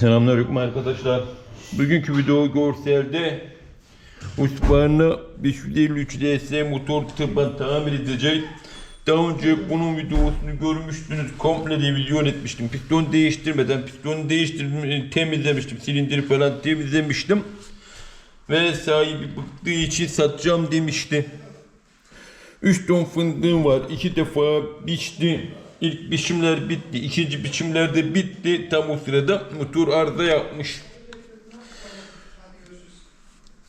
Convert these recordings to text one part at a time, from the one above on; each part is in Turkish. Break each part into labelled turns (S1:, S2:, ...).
S1: Selamünaleyküm arkadaşlar. Bugünkü video görselde Husqvarna 553 LS motor tıbben tamir edecek. Daha önce bunun videosunu görmüştünüz. Komple revizyon etmiştim. Piston değiştirmeden piston değiştirdim, temizlemiştim. Silindiri falan temizlemiştim. Ve sahibi bıktığı için satacağım demişti. 3 ton fındığım var. 2 defa biçti. İlk biçimler bitti. ikinci biçimler de bitti. Tam o sırada motor arıza yapmış.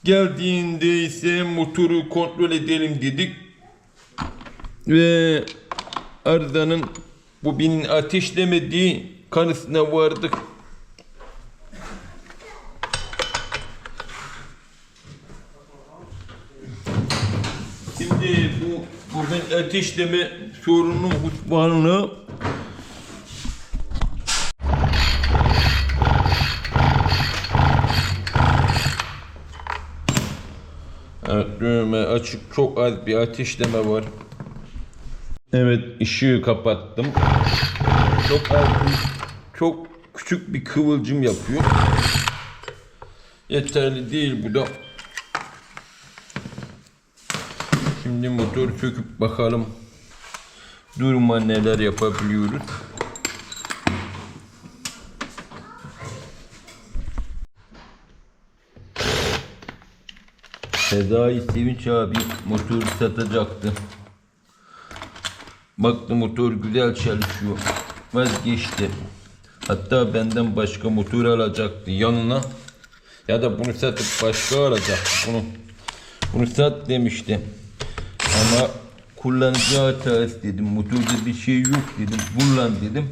S1: Geldiğinde ise motoru kontrol edelim dedik. Ve arızanın bobinin ateşlemediği kanısına vardık. Şimdi bu bugün ateşleme sorunu Husqvarna Evet düğme açık çok az bir ateşleme var. Evet ışığı kapattım. Çok az çok küçük bir kıvılcım yapıyor. Yeterli değil bu da. Şimdi motor söküp bakalım. Duruma neler yapabiliyoruz. Sezai Sevinç abi motoru satacaktı. Baktı motor güzel çalışıyor. Vazgeçti. Hatta benden başka motor alacaktı yanına. Ya da bunu satıp başka alacaktı bunu. Bunu sat demişti. Ama kullanıcı hatası dedim. Motorda bir şey yok dedim. Kullan dedim.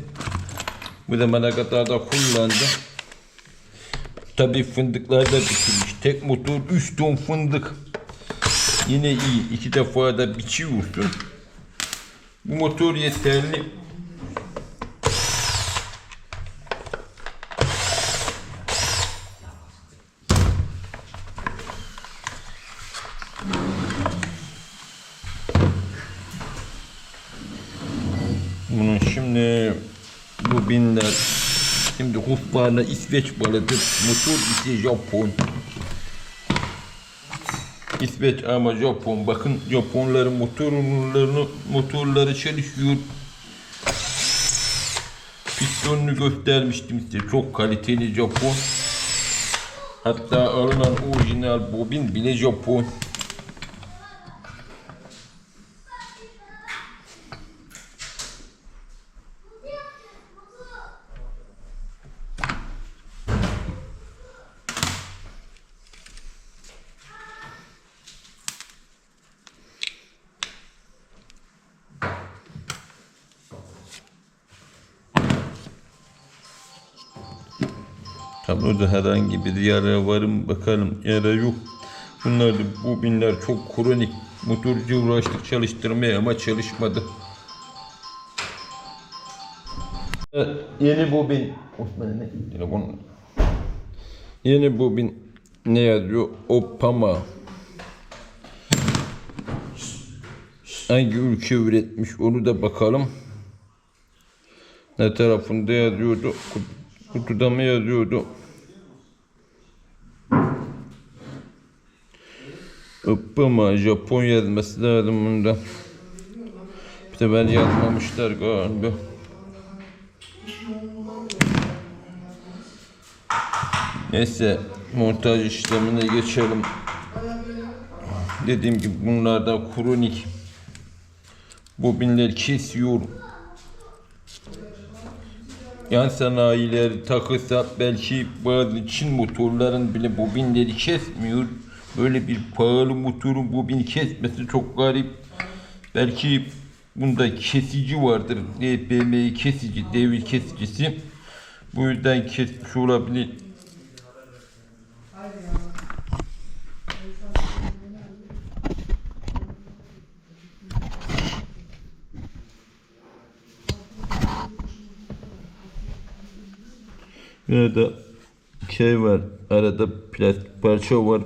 S1: Bu zamana kadar da kullandı. Tabii fındıklar da bitirmiş. Tek motor 3 ton fındık. Yine iyi. iki defa da biçiyorsun. Bu motor yeterli. Bunun şimdi bu binler şimdi Husqvarna İsveç balıdır. Motor ise Japon. İsveç ama Japon. Bakın Japonların motorlarını motorları çalışıyor. Pistonunu göstermiştim size. Çok kaliteli Japon. Hatta alınan orijinal bobin bile Japon. Tabloda herhangi bir yara var mı bakalım. Yara yok. Bunlar da bu binler çok kronik. Motorcu uğraştık çalıştırmaya ama çalışmadı. Yeni bobin. Ne? Telefon. Yeni bobin ne yazıyor? Opama. Hangi ülke üretmiş onu da bakalım. Ne tarafında yazıyordu? Kut- Kutuda mı yazıyordu? Opama Japon yazması lazım bunda. Bir ben yazmamışlar galiba. Neyse montaj işlemine geçelim. Dediğim gibi bunlar da kronik. Bobinler kesiyor. Yan sanayiler takılsa belki bazı Çin motorların bile bobinleri kesmiyor. Böyle bir pahalı motorun bobini kesmesi çok garip. Belki bunda kesici vardır. DPM kesici, devir kesicisi. Bu yüzden kesmiş olabilir. De şey var. Arada plastik parça var.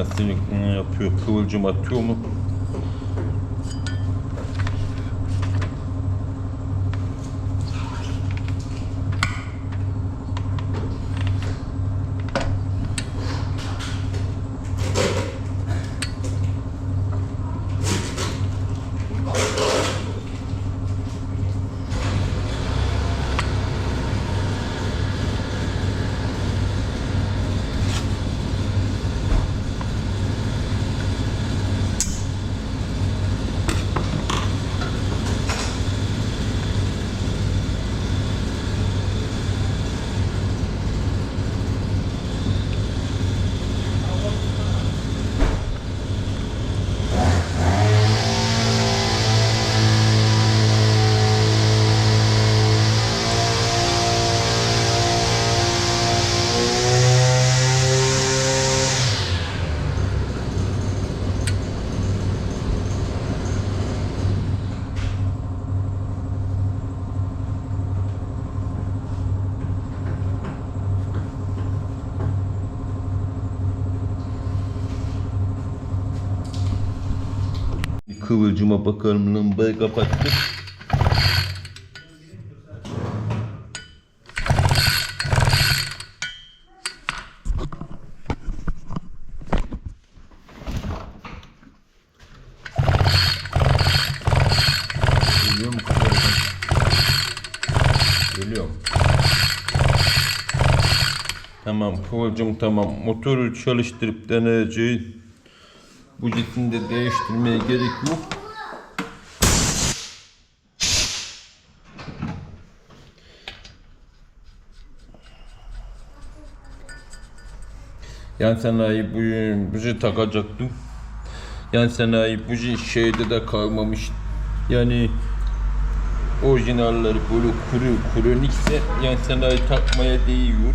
S1: Nasıl yapıyor? Kıvılcım atıyor mu? Kıvılcıma bakalım lambayı kapattık. Tamam kıvılcım tamam. Motoru çalıştırıp deneyeceğiz. Bujetini de değiştirmeye gerek yok. Yan sanayi bu buji takacaktım. Yan sanayi buji şeyde de kalmamış. Yani orijinalleri böyle kuru kronikse yan sanayi takmaya değiyor.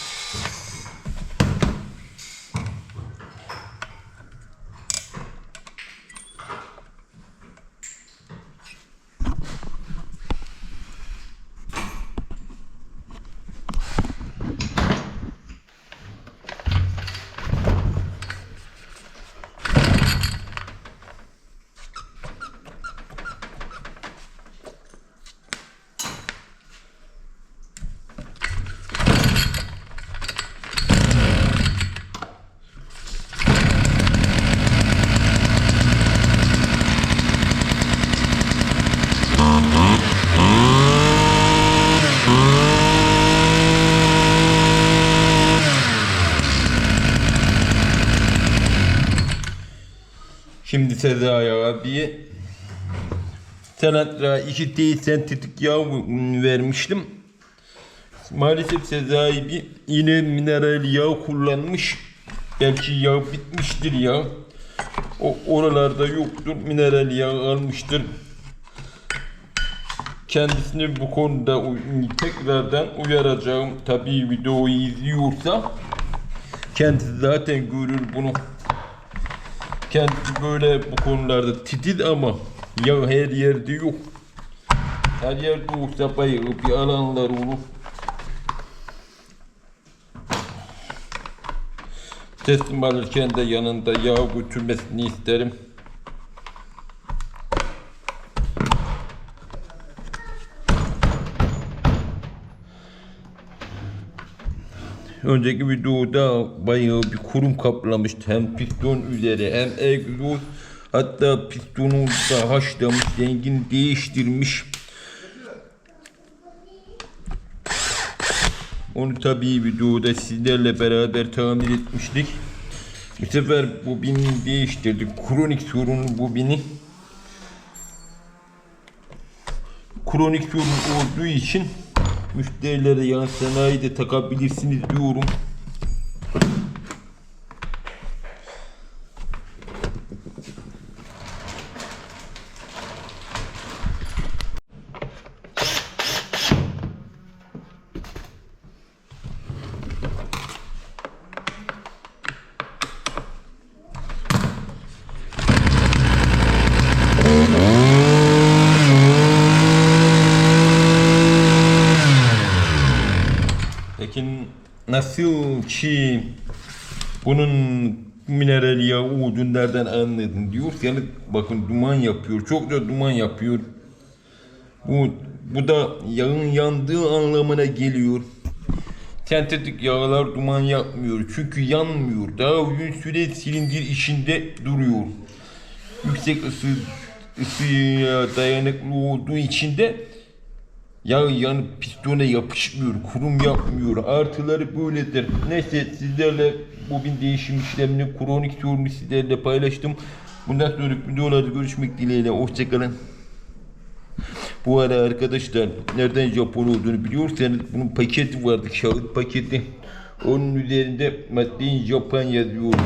S1: Şimdi Sezai abiye Senatra 2 T sentetik yağ vermiştim. Maalesef Sezai bir yine mineral yağ kullanmış. Belki yağ bitmiştir ya. O oralarda yoktur. Mineral yağ almıştır. Kendisini bu konuda tekrardan uyaracağım. Tabii videoyu izliyorsa kendisi zaten görür bunu. Kendisi böyle bu konularda titiz ama ya her yerde yok. Her yerde olsa bayağı bir alanlar olur. Teslim alırken de yanında yağ götürmesini isterim. Önceki videoda bayağı bir kurum kaplamıştı. Hem piston üzeri hem egzoz. Hatta pistonu da haşlamış, rengini değiştirmiş. Onu tabii videoda sizlerle beraber tamir etmiştik. Bu sefer bobini değiştirdik. Kronik sorun bobini. Kronik sorun olduğu için müşterilere yan sanayi takabilirsiniz diyorum. Peki nasıl ki bunun mineral yağı olduğunu nereden anladın diyorsanız bakın duman yapıyor. Çok da duman yapıyor. Bu, bu da yağın yandığı anlamına geliyor. Sentetik yağlar duman yapmıyor. Çünkü yanmıyor. Daha uzun süre silindir içinde duruyor. Yüksek ısı, ısıya dayanıklı olduğu için de Yağ yanıp pistona yapışmıyor, kurum yapmıyor. Artıları böyledir. Neyse sizlerle bobin değişim işlemini kronik sorunu sizlerle paylaştım. Bundan sonra videolarda görüşmek dileğiyle. Hoşçakalın. Bu ara arkadaşlar nereden Japon olduğunu biliyorsanız bunun paketi vardı, kağıt paketi. Onun üzerinde maddeyi Japon yazıyordu.